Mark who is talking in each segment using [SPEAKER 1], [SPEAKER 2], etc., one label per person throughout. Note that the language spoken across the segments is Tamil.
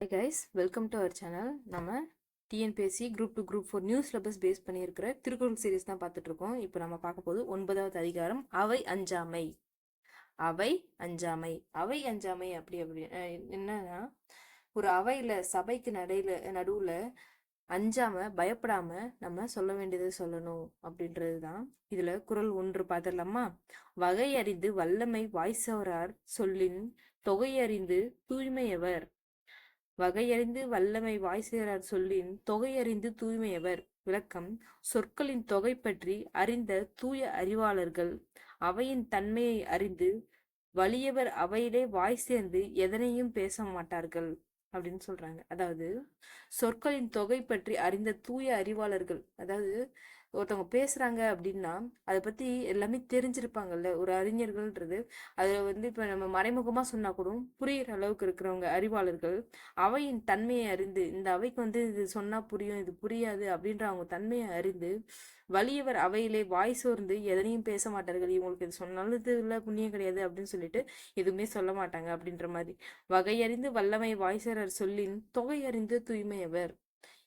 [SPEAKER 1] Guys welcome to our channel நம்ம TNPSC group two group four new syllabus base பண்ணியிருக்கிற திருக்குறள் சீரிஸ் தான் பார்த்துட்டு இருக்கோம் இப்போ நம்ம பார்க்க போது ஒன்பதாவது அதிகாரம் அவை அஞ்சாமை. அவை அஞ்சாமை. அவை அஞ்சாமை அப்படி அப்படி. என்னன்னா ஒரு அவையில் சபைக்கு நடையில நடுவில் அஞ்சாம பயப்படாம நம்ம சொல்ல வேண்டியதை சொல்லணும் அப்படின்றது தான் இதுல குறள் ஒன்று பார்த்துடலாமா? வகை அறிந்து வல்லமை வாய்சவரார் சொல்லின் தொகையறிந்து தூய்மையவர். வகையறிந்து வல்லமை வாய்சேரார் சொல்லின் தொகையறிந்து தூய்மையவர். விளக்கம். சொற்களின் தொகை பற்றி அறிந்த தூய அறிவாளர்கள். அவையின் தன்மையை அறிந்து வலியவர் அவையிலே வாய் சேர்ந்து எதனையும் பேச மாட்டார்கள் அப்படின்னு சொல்றாங்க. அதாவது சொற்களின் தொகை பற்றி அறிந்த தூய அறிவாளர்கள். அதாவது ஒருத்தவங்க பேசுகிறாங்க அப்படின்னா அதை பற்றி எல்லாமே தெரிஞ்சிருப்பாங்கல்ல. ஒரு அறிஞர்கள்ன்றது. அதில் வந்து இப்போ நம்ம மறைமுகமாக சொன்னால் கூட புரிகிற அளவுக்கு இருக்கிறவங்க அறிவாளர்கள் அவையின் தன்மையை அறிந்து இந்த அவைக்கு வந்து இது சொன்னால் புரியும் இது புரியாது அப்படின்ற அவங்க தன்மையை அறிந்து வலியவர் அவையிலே வாய் சோர்ந்து எதனையும் பேச மாட்டார்கள் இவங்களுக்கு இது சொன்னாலும் இது இல்லை புண்ணியம் கிடையாது அப்படின்னு சொல்லிட்டு எதுவுமே சொல்ல மாட்டாங்க அப்படின்ற மாதிரி. வகையறிந்து வல்லமை வாய்சரர் சொல்லின் தொகையறிந்து தூய்மையவர்.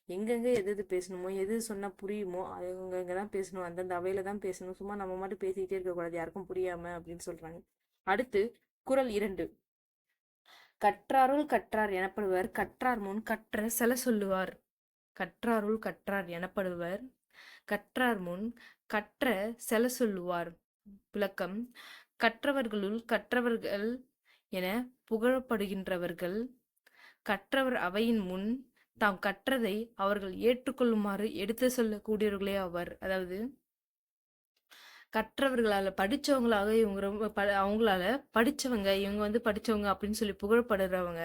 [SPEAKER 1] எங்கெங்கே எது எது பேசணுமோ எது சொன்னால் புரியுமோ அவங்க தான் பேசணும். அந்தந்த அவையில தான் பேசணும். சும்மா நம்ம மட்டும் பேசிக்கிட்டே இருக்கக்கூடாது யாருக்கும் புரியாம அப்படின்னு சொல்றாங்க. அடுத்து குறள் இரண்டு. கற்றாருள் கற்றார் எனப்படுவர். கற்றார் முன் கற்ற செல சொல்லுவார். கற்றாருள் கற்றார் எனப்படுவர். கற்றார் முன் கற்ற செல சொல்லுவார். விளக்கம். கற்றவர்களுள் கற்றவர்கள் என புகழப்படுகின்றவர்கள். கற்றவர் அவையின் முன் தாம் கற்றதை அவர்கள் ஏற்றுக்கொள்ளுமாறு எடுத்து சொல்லக்கூடியவர்களே அவர் அதாவது கற்றவர்களால படிச்சவங்களாக இவங்க ரொம்ப ப அவங்களால படிச்சவங்க இவங்க வந்து படிச்சவங்க அப்படின்னு சொல்லி புகழப்படுறவங்க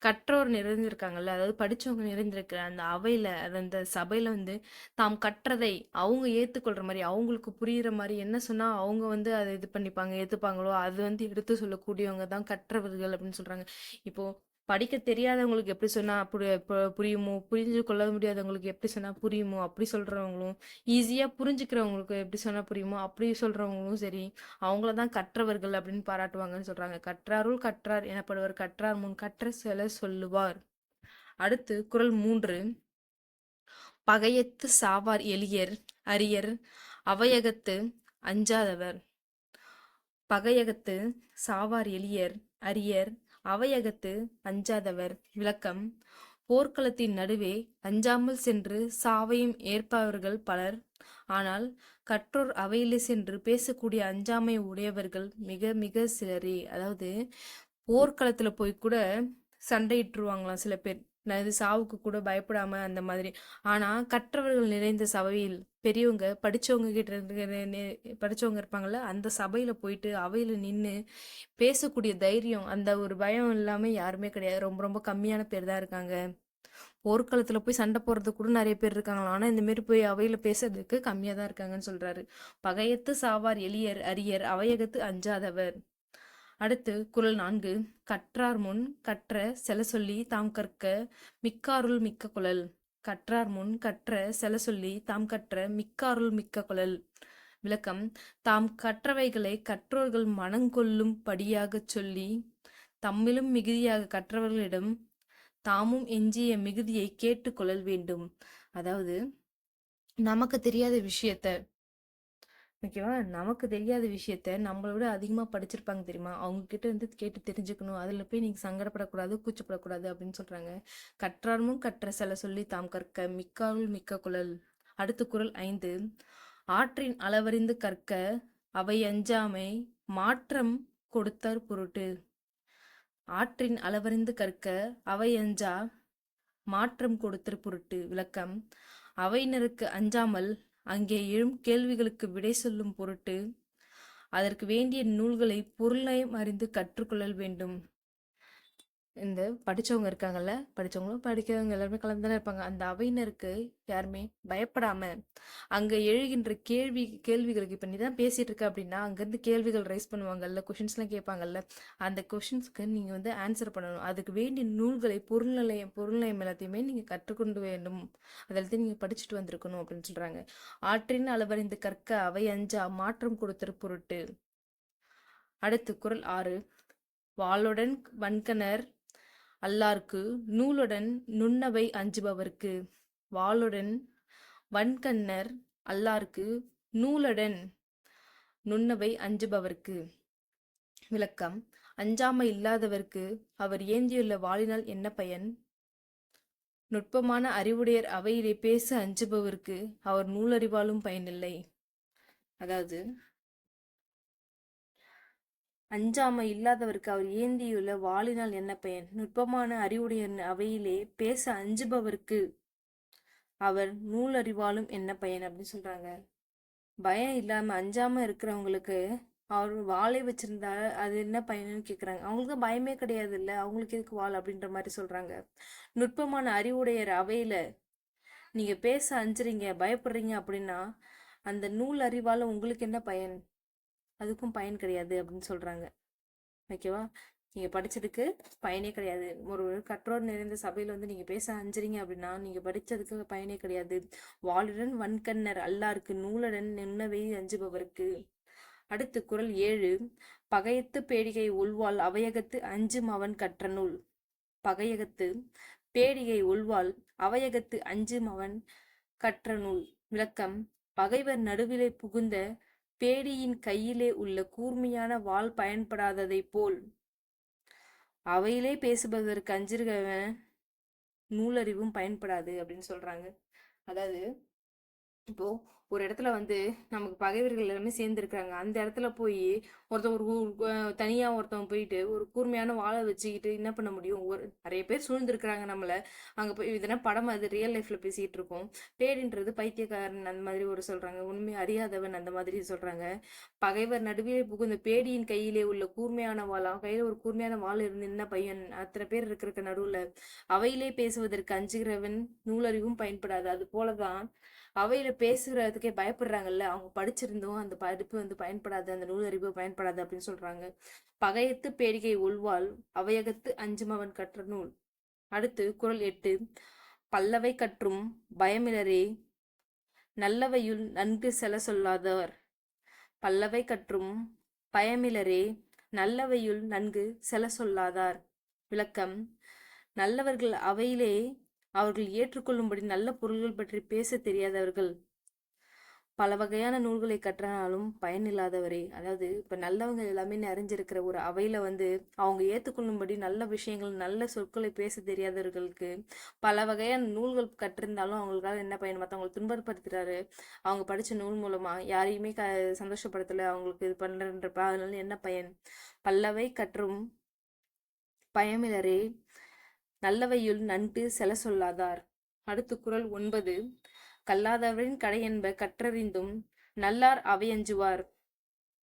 [SPEAKER 1] கற்றோர் நிறைந்திருக்காங்கல்ல அதாவது படிச்சவங்க நிறைந்திருக்கிற அந்த அவையில அந்த சபையில வந்து தாம் கற்றதை அவங்க ஏத்துக்கொள்ற மாதிரி அவங்களுக்கு புரியுற மாதிரி என்ன சொன்னா அவங்க வந்து அதை இது பண்ணிப்பாங்க ஏத்துப்பாங்களோ அது வந்து எடுத்து சொல்லக்கூடியவங்க தான் கற்றவர்கள் அப்படின்னு சொல்றாங்க. இப்போ படிக்க தெரியாதவங்களுக்கு எப்படி சொன்னா அப்படி புரியுமோ? புரிஞ்சு கொள்ள முடியாதவங்களுக்கு எப்படி சொன்னா புரியுமோ? அப்படி சொல்றவங்களும் ஈஸியா புரிஞ்சுக்கிறவங்களுக்கு எப்படி சொன்னா புரியுமோ? அப்படி சொல்றவங்களும் சரி அவங்கள தான் கற்றவர்கள் அப்படின்னு பாராட்டுவாங்கன்னு சொல்றாங்க. கற்றாருள் கற்றார் எனப்படுவர். கற்றார் முன் கற்ற சில சொல்லுவார். அடுத்து குறள் மூன்று. பகையத்து சாவார் எளியர் அரியர் அவையகத்து அஞ்சாதவர். பகையகத்து சாவார் எளியர் அரியர் அவையகத்து அஞ்சாதவர். விளக்கம். போர்க்களத்தின் நடுவே அஞ்சாமல் சென்று சாவையும் ஏற்பவர்கள் பலர். ஆனால் கற்றோர் அவையிலே சென்று பேசக்கூடிய அஞ்சாமை உடையவர்கள் மிக மிக சிலரே. அதாவது போர்க்களத்துல போய் கூட சண்டையிட்டுருவாங்களாம் சில பேர். நான் சாவுக்கு கூட பயப்படாம அந்த மாதிரி. ஆனா கற்றவர்கள் நிறைந்த சபையில் பெரியவங்க படித்தவங்க கிட்ட இருந்து இருப்பாங்கள்ல இருப்பாங்கல்ல அந்த சபையில் போயிட்டு அவையில் நின்று பேசக்கூடிய தைரியம் அந்த ஒரு பயம் இல்லாமல் யாருமே கிடையாது. ரொம்ப ரொம்ப கம்மியான பேர் தான் இருக்காங்க. போர்க்களத்துல போய் சண்டை போடுறதுக்கு கூட நிறைய பேர் இருக்காங்களாம். ஆனால் இந்தமாரி போய் அவையில் பேசுறதுக்கு கம்மியாக தான் இருக்காங்கன்னு சொல்கிறாரு பகையத்து சாவார் எளியர் அரியர் அவையகத்து அஞ்சாதவர். அடுத்து குரல் நான்கு. கற்றார் முன் கற்ற செல சொல்லி தாம் கற்க மிக்காருள் மிக்க குழல். கற்றார் முன் கற்ற செல சொல்லி தாம் கற்ற மிக்காருள் மிக்க குழல். விளக்கம் தாம் கற்றவைகளை கற்றோர்கள் மனங்கொள்ளும் படியாகச் சொல்லி தம்மிலும் மிகுதியாக கற்றவர்களிடம் தாமும் எஞ்சிய மிகுதியை கேட்டுக்கொள்ளல் வேண்டும். அதாவது நமக்கு தெரியாத விஷயத்த ஓகேவா? நமக்கு தெரியாத விஷயத்த நம்மளோட அதிகமாக படிச்சிருப்பாங்க தெரியுமா? அவங்க கிட்ட இருந்து கேட்டு தெரிஞ்சுக்கணும். அதில் போய் நீங்கள் சங்கடப்படக்கூடாது கூச்சப்படக்கூடாது அப்படின்னு சொல்கிறாங்க கற்றாரமும் கற்ற சில சொல்லி தாம் கற்க மிக்காவில் மிக்க குழல். அடுத்த குரல் ஐந்து. ஆற்றின் அளவறிந்து கற்க அவை அஞ்சாமை மாற்றம் கொடுத்தார் பொருட்டு. ஆற்றின் அளவறிந்து கற்க அவை அஞ்சா மாற்றம் கொடுத்தர் பொருட்டு. விளக்கம். அவையினருக்கு அஞ்சாமல் அங்கே எழும் கேள்விகளுக்கு விடை சொல்லும் பொருட்டு அதற்கு வேண்டிய நூல்களை பொருளையும் அறிந்து கற்றுக்கொள்ளல் வேண்டும். இந்த படித்தவங்க இருக்காங்கல்ல படித்தவங்களும் படிக்கிறவங்க எல்லாருமே கலந்து தானே இருப்பாங்க. அந்த அவையினருக்கு யாருமே பயப்படாமல் அங்கே எழுகின்ற கேள்வி கேள்விகளுக்கு இப்போ நீ தான் பேசிகிட்டு இருக்க அப்படின்னா அங்கேருந்து கேள்விகள் ரைஸ் பண்ணுவாங்கல்ல கொஷின்ஸ்லாம் கேட்பாங்கல்ல அந்த கொஷின்ஸ்க்கு நீங்கள் வந்து ஆன்சர் பண்ணணும். அதுக்கு வேண்டிய நூல்களை பொருள்நிலையம் பொருள்நிலையம் எல்லாத்தையுமே நீங்கள் கற்றுக்கொண்டு வேண்டும். அதெல்லாத்தையும் நீங்கள் படிச்சுட்டு வந்திருக்கணும் அப்படின்னு சொல்கிறாங்க ஆற்றின் அளவறிந்து கற்க அவை அஞ்சா மாற்றம் கொடுத்தற் பொருட்டு. அடுத்து குறள் ஆறு. வாளுடன் வன்கணர் அல்லார்க்கு நூலுடன் நுண்ணவை அஞ்சுபவர்க்கு. வாளுடன் வன்கண்ணர் அல்லார்க்கு நூலுடன் நுண்ணவை அஞ்சுபவர்க்கு. விளக்கம். அஞ்சாமை இல்லாதவர்க்கு அவர் ஏந்தியுள்ள வாளினால் என்ன பயன்? நுட்பமான அறிவுடையர் அவையிலே பேச அஞ்சுபவர்க்கு அவர் நூலறிவாலும் பயனில்லை. அதாவது அஞ்சாமை இல்லாதவருக்கு அவர் ஏந்தியுள்ள வாளினால் என்ன பயன்? நுட்பமான அறிவுடைய அவையிலே பேச அஞ்சுபவருக்கு அவர் நூல் அறிவாலும் என்ன பயன் அப்படின்னு சொல்றாங்க. பயம் இல்லாம அஞ்சாம இருக்கிறவங்களுக்கு அவர் வாளை வச்சிருந்தா அது என்ன பயன்னு கேக்குறாங்க. அவங்களுக்கு பயமே கிடையாது இல்லை அவங்களுக்கு எதுக்கு வாள் அப்படின்ற மாதிரி சொல்றாங்க. நுட்பமான அறிவுடையர் அவையில நீங்க பேச அஞ்சுறீங்க பயப்படுறீங்க அப்படின்னா அந்த நூல் அறிவால உங்களுக்கு என்ன பயன்? அதுக்கும் பயன் கிடையாது அப்படின்னு சொல்றாங்க. ஓகேவா நீங்க படிச்சதுக்கு பயனே கிடையாது. ஒரு கற்றோர் நிறைந்த சபையில வந்து நீங்க பேச அஞ்சுறீங்க அப்படின்னா நீங்க படிச்சதுக்கு பயனே கிடையாது. வாளுடன் வன்கண்ணர் அல்லாருக்கு நூலுடன் நின்னவை அஞ்சுபவருக்கு. அடுத்து குரல் ஏழு. பகையத்து பேடிகை உள்வாள் அவையகத்து அஞ்சும் அவன் கற்ற நூல். பகையகத்து பேடிகை உள்வாள் அவையகத்து அஞ்சும் அவன் கற்ற நூல். விளக்கம். பகைவர் நடுவிலே புகுந்த பேடியின் கையிலே உள்ள கூர்மையான வாள் பயன்படாததைப் போல். அவையிலே பேசுவதற்கு அஞ்சிருக்கவன் நூலறிவும் பயன்படாது அப்படின்னு சொல்றாங்க. அதாவது இப்போ ஒரு இடத்துல வந்து நமக்கு பகைவர்கள் எல்லாமே சேர்ந்துருக்காங்க அந்த இடத்துல போய் ஒருத்தன் ஒரு தனியாக ஒருத்தவன் போயிட்டு ஒரு கூர்மையான வாழை வச்சுக்கிட்டு என்ன பண்ண முடியும்? ஒரு நிறைய பேர் சூழ்ந்துருக்குறாங்க நம்மளை. அங்கே போய் இதெல்லாம் படம் அது ரியல் லைஃப்பில் பேசிகிட்டு இருக்கோம். பேடின்றது பைத்தியக்காரன் அந்த மாதிரி ஒரு சொல்கிறாங்க உண்மை அறியாதவன் அந்த மாதிரி சொல்கிறாங்க பகைவர் நடுவே புகுந்த பேடியின் கையிலே உள்ள கூர்மையான வாழா கையில் ஒரு கூர்மையான வாள் இருந்து என்ன பையன் அத்தனை பேர் இருக்கிறக்க நடுவில் அவையிலே பேசுவதற்கு அஞ்சுகிறவன் நூலறிவும் பயன்படாது. அது போலதான் அவையில படிக்கிறதுக்கே பயப்படுறாங்கல்ல. அவங்க படிச்சிருந்தோம் அந்த படிப்பு வந்து பயன்படாது அந்த நூலறிவு பயன்படாது அப்படின்னு சொல்றாங்க. பகையத்து பேடிகை உள்வாள் அவையகத்து அஞ்சுமவன் கற்ற நூல். அடுத்து குரல் எட்டு. பல்லவை கற்றும் பயமிலரே நல்லவையுள் நன்கு செல சொல்லாதவர். பல்லவை கற்றும் பயமிலரே நல்லவையுள் நன்கு செல சொல்லாதார். விளக்கம். நல்லவர்கள் அவையிலே அவர்கள் ஏற்றுக்கொள்ளும்படி நல்ல பொருள்கள் பற்றி பேச தெரியாதவர்கள். பல வகையான நூல்களை கற்றனாலும் பயனில்லாதவரே அதாவது இப்போ நல்லவங்க எல்லாமே நிறைஞ்சிருக்கிற ஒரு அவையில் வந்து அவங்க ஏற்றுக்கொள்ளும்படி நல்ல விஷயங்கள் நல்ல சொற்களை பேச தெரியாதவர்களுக்கு பல வகையான நூல்கள் கற்றிருந்தாலும் அவங்களுக்காக என்ன பயன்? மற்றவங்களை துன்பப்படுத்துகிறாரு அவங்க படித்த நூல் மூலமாக யாரையுமே க சந்தோஷப்படுத்தலை. அவங்களுக்கு இது பண்றன்றப்ப அதனால என்ன பயன்? பல்லவை கற்றும் பயமிலரே. நல்லவையுள் நன்கு செல சொல்லாதார் அடுத்து குரல் ஒன்பது. கல்லாதவரின் கடையென்ப கற்றறிந்தும் நல்லார் அவையஞ்சுவார்.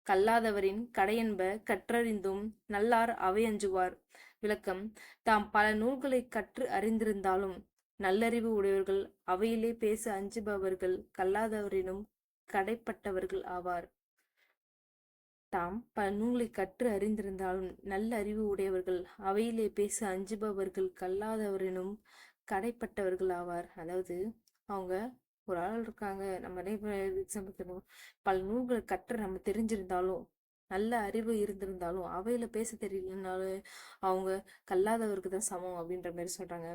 [SPEAKER 1] கல்லாதவரின் கடையென்ப கற்றறிந்தும் நல்லார் அவையஞ்சுவார். விளக்கம் தாம் பல நூல்களை கற்று அறிந்திருந்தாலும் நல்லறிவு உடையவர்கள் அவையிலே பேச அஞ்சுபவர்கள் கல்லாதவரினும் கடைப்பட்டவர்கள் ஆவார். தாம் பல நூலை கற்று அறிந்திருந்தாலும் நல்ல அறிவு உடையவர்கள் அவையிலே பேச அஞ்சுபவர்கள் கல்லாதவரினும் கடைப்பட்டவர்கள் ஆவார். அதாவது அவங்க ஒரு ஆள் இருக்காங்க. நம்ம எக்ஸாம்பிள் பல நூல்களை கற்று நம்ம தெரிஞ்சிருந்தாலும் நல்ல அறிவு இருந்திருந்தாலும் அவையில பேச தெரியலனாலும் அவங்க கல்லாதவருக்கு தான் சமம் அப்படின்ற மாதிரி சொல்றாங்க.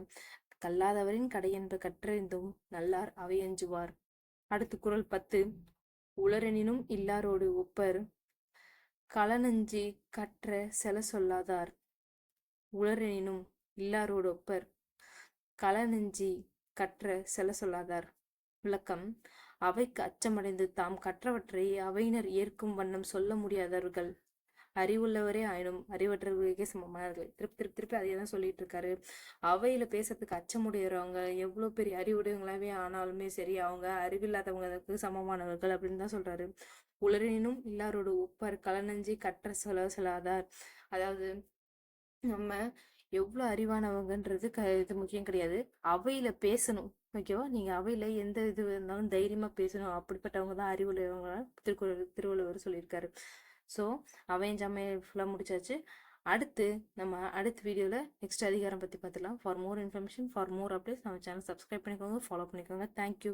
[SPEAKER 1] கல்லாதவரின் கடை என்று கற்றறிந்தும் நல்லார் அவையஞ்சுவார். அடுத்து குரல் பத்து. உளரெனினும் இல்லாரோடு ஒப்பர். களனஞ்சி கற்ற செல சொல்லாதார். உளரெனினும் இல்லாரோடொப்பர் களனஞ்சி கற்ற செல சொல்லாதார். விளக்கம். அவைக்கு அச்சமடைந்து தாம் கற்றவற்றை அவையினர் ஏற்கும் வண்ணம் சொல்ல முடியாதவர்கள். அறிவுள்ளவரே ஆயினும் அறிவற்றவர்களுக்கே சமமானவர்கள். திருப்பி திருப்பி திருப்பி அதே தான் சொல்லிட்டு இருக்காரு அவையில பேசுறதுக்கு அச்சமுடையறவங்க எவ்வளவு பெரிய அறிவுடையவங்களாவே ஆனாலுமே சரி அவங்க அறிவில்லாதவங்களுக்கு சமமானவர்கள் அப்படின்னு தான் சொல்றாரு. உளரினும் எல்லாரோட உப்பர் கலனஞ்சி கற்ற செலவு சொல்லாதார் அதாவது நம்ம எவ்வளோ அறிவானவங்கன்றது க இது முக்கியம் கிடையாது. அவையில் பேசணும் ஓகேவா நீங்க அவையில எந்த இது இருந்தாலும் தைரியமா பேசணும். அப்படிப்பட்டவங்க தான் அறிவுள்ளவங்க திருக்குறள் திருவள்ளுவர் சொல்லியிருக்காரு. ஸோ அவையும் ஜாமையை ஃபுல்லாக முடிச்சாச்சு. அடுத்து நம்ம அடுத்த வீடியோவில் நெக்ஸ்ட் அதிகாரம் பற்றி பார்த்துக்கலாம் for more information for more updates நம்ம சேனல் சப்ஸ்கிரைப் பண்ணிக்கோங்க ஃபாலோ பண்ணிக்கோங்க. Thank you